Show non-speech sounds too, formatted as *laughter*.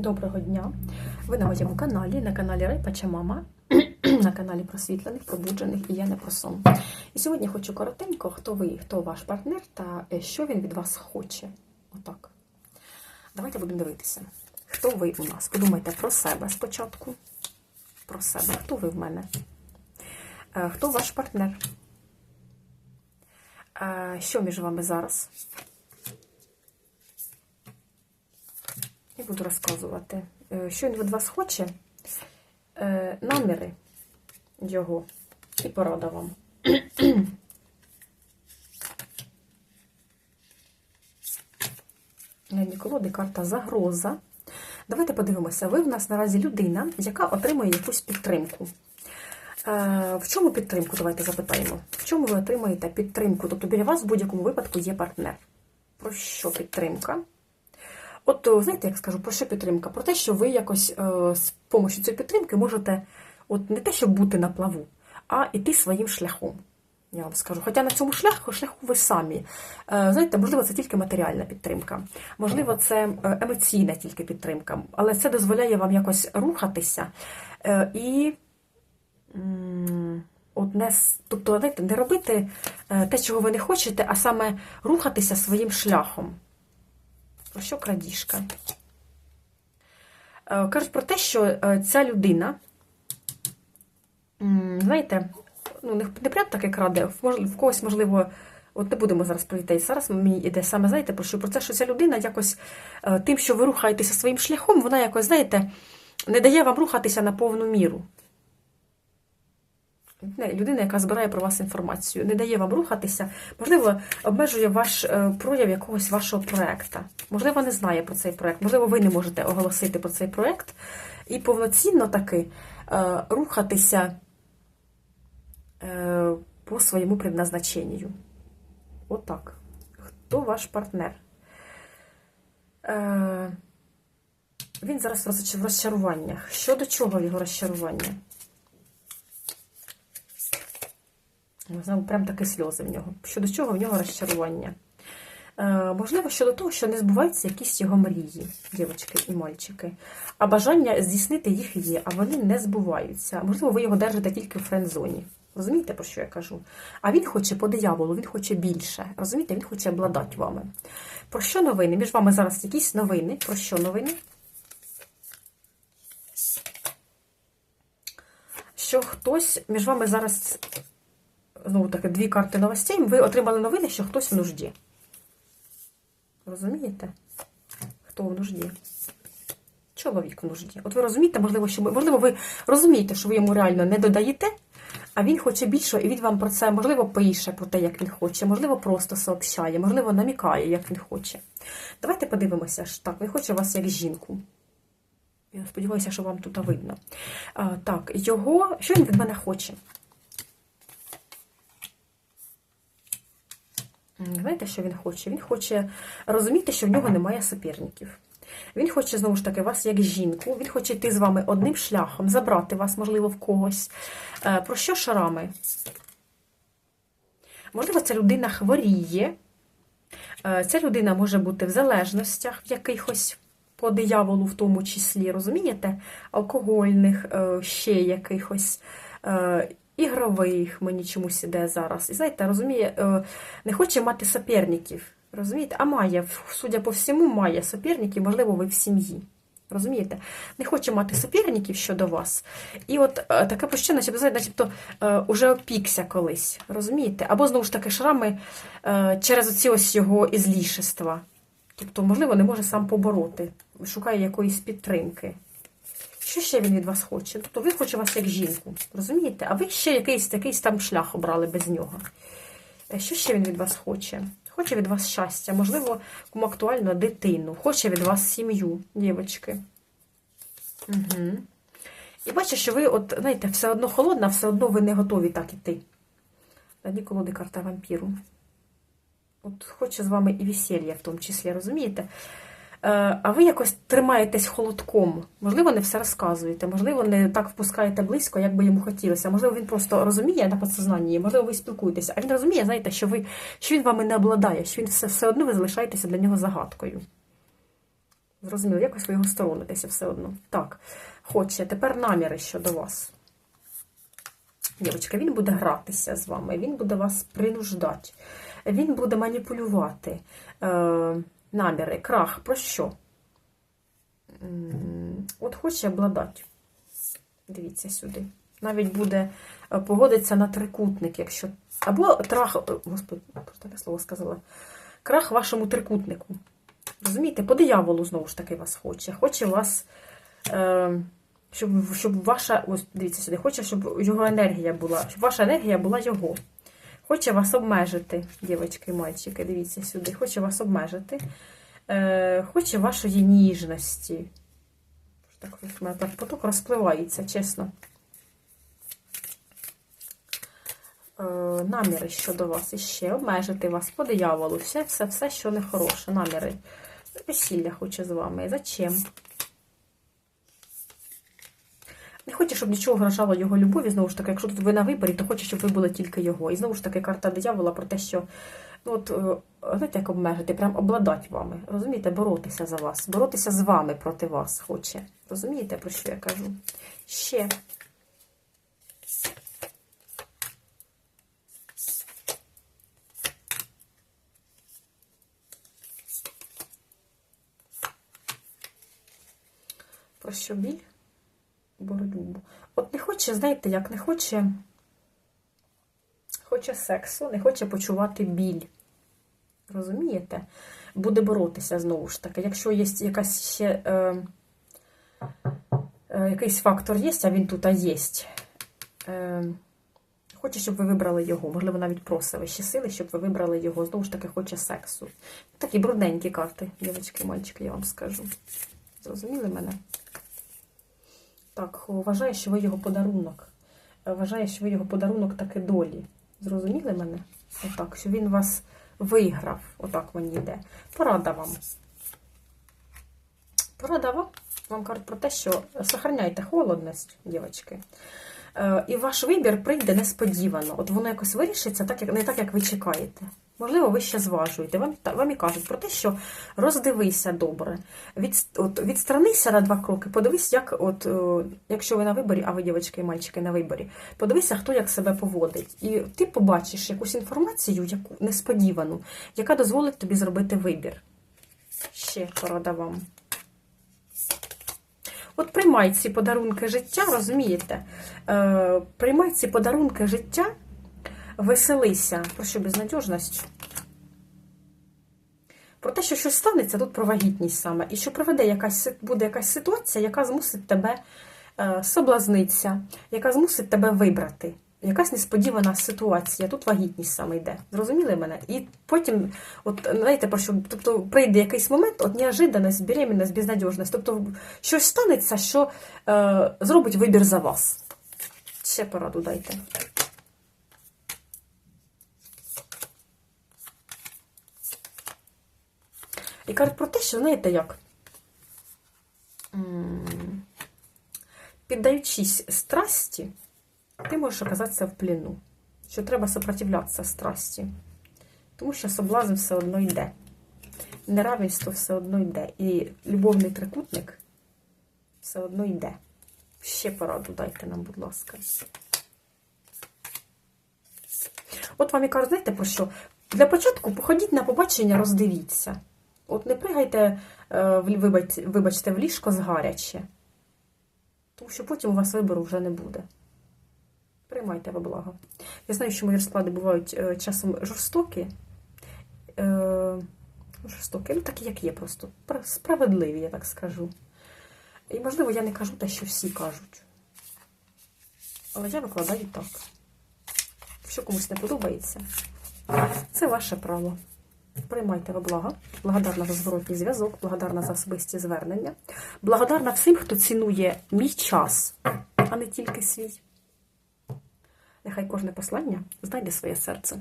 Доброго дня! Ви на моєму каналі, на каналі Райпача Мама, *clears throat* на каналі просвітлених, пробуджених і я не про сон. І сьогодні хочу коротенько, хто ви, хто ваш партнер та е, що він від вас хоче. Отак. Давайте будемо дивитися. Хто ви у нас? Подумайте про себе спочатку. Про себе. Хто ви в мене? Е, Хто ваш партнер? Е, Що між вами зараз? І буду розказувати, е, що він від вас хоче, е, наміри його і порада вам. *clears throat* Глядні колоди, карта загроза. Давайте подивимося. Ви в нас наразі людина, яка отримує якусь підтримку. Е, В чому підтримку? Давайте запитаємо. В чому ви отримаєте підтримку? Тобто біля вас в будь-якому випадку є партнер. Про що підтримка? От, знаєте, як скажу, про що підтримка? Про те, що ви якось е, з допомогою цієї підтримки можете от не те, щоб бути на плаву, а йти своїм шляхом. Я вам скажу. Хоча на цьому шляху, шляху ви самі. Е, знаєте, можливо, це тільки матеріальна підтримка, можливо, це е, емоційна тільки підтримка, але це дозволяє вам якось рухатися е, і. От не, тобто, знаєте, не робити е, те, чого ви не хочете, а саме рухатися своїм шляхом. Про що крадіжка? Е, Кажуть про те, що е, ця людина, знаєте, ну, не, прям таки краде, в, когось, можливо, от не будемо зараз про дітей. Зараз мені йде саме, знаєте, про що про те, що ця людина якось е, тим, що ви рухаєтеся своїм шляхом, вона якось, знаєте, не дає вам рухатися на повну міру. Людина, яка збирає про вас інформацію, не дає вам рухатися, можливо, обмежує ваш е, прояв якогось вашого проєкту. Можливо, не знає про цей проєкт, можливо, ви не можете оголосити про цей проєкт і повноцінно таки е, рухатися е, по своєму предназначенню. Отак. Хто ваш партнер? Він зараз в розчаруваннях. Щодо чого його розчарування? Знову прям такі сльози в нього. Щодо чого в нього розчарування? Е, можливо, щодо того, що не збуваються якісь його мрії, дівчатки і мальчики. А бажання здійснити їх є, а вони не збуваються. Можливо, ви його держите тільки в френд-зоні. Розумієте, про що я кажу? А він хоче по дияволу, він хоче більше. Розумієте, він хоче обладати вами. Про що новини? Між вами зараз якісь новини. Про що новини? Що хтось між вами зараз знову таки дві карти новостей, ви отримали новини, що хтось в нужді. Розумієте? Хто в нужді? Чоловік в нужді. От ви розумієте, можливо, що ви, можливо, ви розумієте, що ви йому реально не додаєте, а він хоче більше, і він вам про це, можливо, пише про те, як він хоче, можливо, просто сообщає, можливо, намікає, як він хоче. Давайте подивимося. ж. Так, він хоче вас як жінку. Я сподіваюся, що вам тут видно. А, так, його, що він від мене хоче? Знаєте, що він хоче? Він хоче розуміти, що в нього немає суперників. Він хоче, знову ж таки, вас як жінку, він хоче йти з вами одним шляхом, забрати вас, можливо, в когось. Е, Про що шарами? Можливо, ця людина хворіє. Е, Ця людина може бути в залежностях в якихось по дияволу, в тому числі, розумієте? Алкогольних, е, ще якихось. Ігрових мені чомусь іде зараз. І знаєте, розуміє, е, не хоче мати суперників. Розумієте? А має, судя по всьому, має суперників, можливо, ви в сім'ї. Розумієте? Не хоче мати суперників щодо вас. І от е, таке почуття, начебто, начебто уже опікся колись. Розумієте? Або знову ж таки шрами е, через оці ось його ізлішества. Тобто, можливо, не може сам побороти, шукає якоїсь підтримки. Що ще він від вас хоче? Тобто він хоче вас як жінку, розумієте? А ви ще якийсь якийсь там шлях обрали без нього. Е, Що ще він від вас хоче? Хоче від вас щастя, можливо, кому актуально дитину, хоче від вас сім'ю, дівчатки. Угу. І бачу, що ви, от, знаєте, все одно холодна, все одно ви не готові так іти. Тоді колоди карта вампіру. От хоче з вами і весілля в тому числі, розумієте? Е, А ви якось тримаєтесь холодком. Можливо, не все розказуєте, можливо, не так впускаєте близько, як би йому хотілося. Можливо, він просто розуміє на підсознанні, можливо, ви спілкуєтеся, а він розуміє, знаєте, що ви що він вами не обладає, що він все, все одно ви залишаєтеся для нього загадкою. Зрозуміло, якось ви його сторонитеся все одно. Так, хоче. Тепер наміри щодо вас. Дівчатка, він буде гратися з вами, він буде вас принуждати, він буде маніпулювати. Наміри, крах, про що? От хоче обладати. Дивіться сюди. Навіть буде е, погодиться на трикутник, якщо. Або трах. е, Господи, таке слово сказала. Крах вашому трикутнику. Розумієте, по дияволу знову ж таки вас хоче. Хоче вас. Е, щоб, щоб ваша. Ось дивіться сюди, хоче, щоб його енергія була. Щоб ваша енергія була його. Хоче вас обмежити, дівчатки і мальчики, дивіться сюди. Хоче вас обмежити. Е, хоче вашої ніжності. Так, у мене так поток розпливається, чесно. Е, наміри щодо вас іще, обмежити вас по дияволу, все, все, все, що не хороше. Наміри. Весілля хоче з вами. Зачем? Не хоче, щоб нічого вражало його любові. Знову ж таки, якщо тут ви на виборі, то хоче, щоб ви були тільки його. І знову ж таки, карта диявола про те, що ну, от, е, знаєте, як обмежити, прям обладати вами. Розумієте, боротися за вас, боротися з вами проти вас хоче. Розумієте, про що я кажу? Ще. Про що біль? Боротьбу. От не хоче, знаєте, як не хоче, хоче сексу, не хоче почувати біль. Розумієте? Буде боротися знову ж таки. Якщо є якась ще е, е, якийсь фактор є, а він тут є. Е, хоче, щоб ви вибрали його. Можливо, навіть просили ще сили, щоб ви вибрали його. Знову ж таки, хоче сексу. Такі брудненькі карти, дівчатки, мальчики, я вам скажу. Зрозуміли мене? Так, вважає, що ви його подарунок. Е, Вважає, що ви його подарунок таки долі. Зрозуміли мене? Отак, що він вас виграв. Отак мені йде. Порада вам. Порада вам. Вам кажуть про те, що сохраняйте холодність, дівчатки. Е, І ваш вибір прийде несподівано. От воно якось вирішиться так, як, не так, як ви чекаєте. Можливо, ви ще зважуєте. Вам, вам і кажуть про те, що роздивися добре. Від, от, відстранися на два кроки, подивись, як, от, е, якщо ви на виборі, а ви, дівчатки і мальчики, на виборі, подивися, хто як себе поводить. І ти побачиш якусь інформацію, яку несподівану, яка дозволить тобі зробити вибір. Ще порада вам. От приймай ці подарунки життя, розумієте? Е, приймай ці подарунки життя, веселися. Про що безнадіжність? Про те, що щось станеться, тут про вагітність саме. І що проведе якась, буде якась ситуація, яка змусить тебе е, соблазнитися, яка змусить тебе вибрати. Якась несподівана ситуація. Тут вагітність саме йде. Зрозуміли мене? І потім, от знаєте, про що тобто прийде якийсь момент, от неожиданність, беременність, безнадіжність. Тобто щось станеться, що е, зробить вибір за вас. Ще пораду дайте. І кажуть про те, що знаєте як? Піддаючись страсті, ти можеш оказатися в пліну. Що треба сопротивлятися страсті. Тому що соблазн все одно йде. Неравенство все одно йде. І любовний трикутник все одно йде. Ще пораду дайте нам, будь ласка. От вам і кажуть, знаєте про що? Для початку походіть на побачення, роздивіться. От не пригайте, е, вибачте, в ліжко згаряче. Тому що потім у вас вибору вже не буде. Приймайте во благо. Я знаю, що мої розклади бувають е, часом жорстокі. Е, жорстокі, ну такі, як є, просто. Справедливі, я так скажу. І, можливо, я не кажу те, що всі кажуть. Але я викладаю так. Якщо комусь не подобається, це ваше право. Приймайте ви благо. Благодарна за зворотній зв'язок, благодарна за особисті звернення. Благодарна всім, хто цінує мій час, а не тільки свій. Нехай кожне послання знайде своє серце.